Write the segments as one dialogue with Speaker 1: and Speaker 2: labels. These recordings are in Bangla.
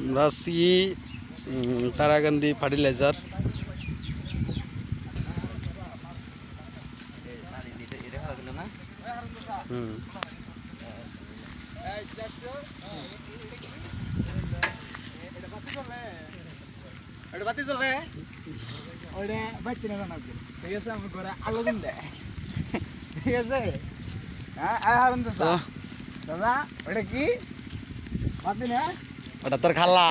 Speaker 1: আমরা আছি তারাকান্দি ফার্টিলাইজার। হুম।
Speaker 2: এটা বাতি চলে বাতি না ঠিক আছে আমার ঘরে আলো দিন ঠিক আছে? হ্যাঁ আয় হারুন তো দাদা ওটা কি?
Speaker 1: ওটা তোর খাল্লা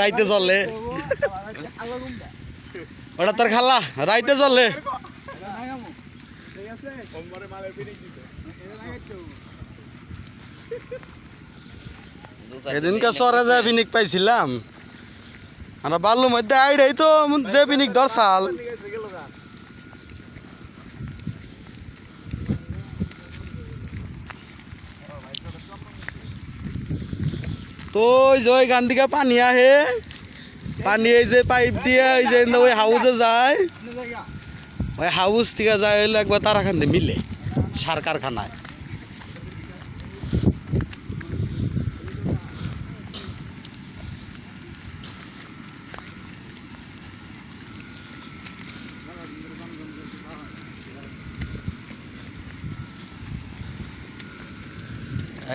Speaker 1: রাইতে চলে
Speaker 2: আলো দিন দেয়
Speaker 1: ওটা তোর খাল্লা রাইতে চলে
Speaker 2: এটা নাই আমু ঠিক আছে? সোমবারে মালের ফিনিশ দিতে। এটা নাই একটু
Speaker 1: এদিনকে সরে যে পিনিক পাইছিলাম। আমরা বাল্লু মধ্যে আইডাই তো যে পিনিক দরসাল
Speaker 2: ঠিক আছে গেল গা
Speaker 1: তো ওই যে ওই গান থেকে পানি আহে। পানি এই যে পাইপ দিয়ে ওই যে ওই হাউসে যায়। ওই হাউস থেকে যায় হইলে একবার তারাখান মিলে, সার কারখানায়।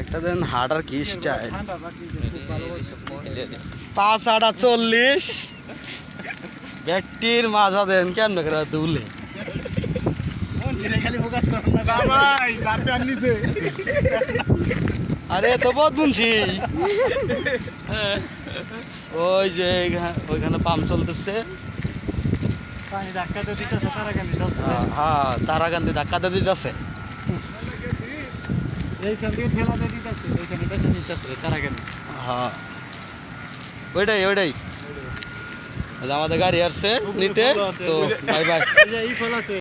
Speaker 1: একটা দিন হাট আর কি স্টাইল। পাঁচ আটা চল্লিশ। ব্যক্তির মাজা দেন কেন করে দুলে? আরে তো বহুত বুনছি। ওই যে ওইখানে পাম্প চলতেছে।
Speaker 2: তো তারা গান্ধী
Speaker 1: হ্যাঁ ধাক্কাতে দিতেছে।
Speaker 2: এইখান থেকে ঠেলাতে দিতেছে এইখানে বেঁচে নিতেছে তারা খালি
Speaker 1: হ্যাঁ। ওইটাই ওইটাই। আমাদের গাড়ি আসছে নিতে তো বাই বাই।
Speaker 2: এই ফল আছে।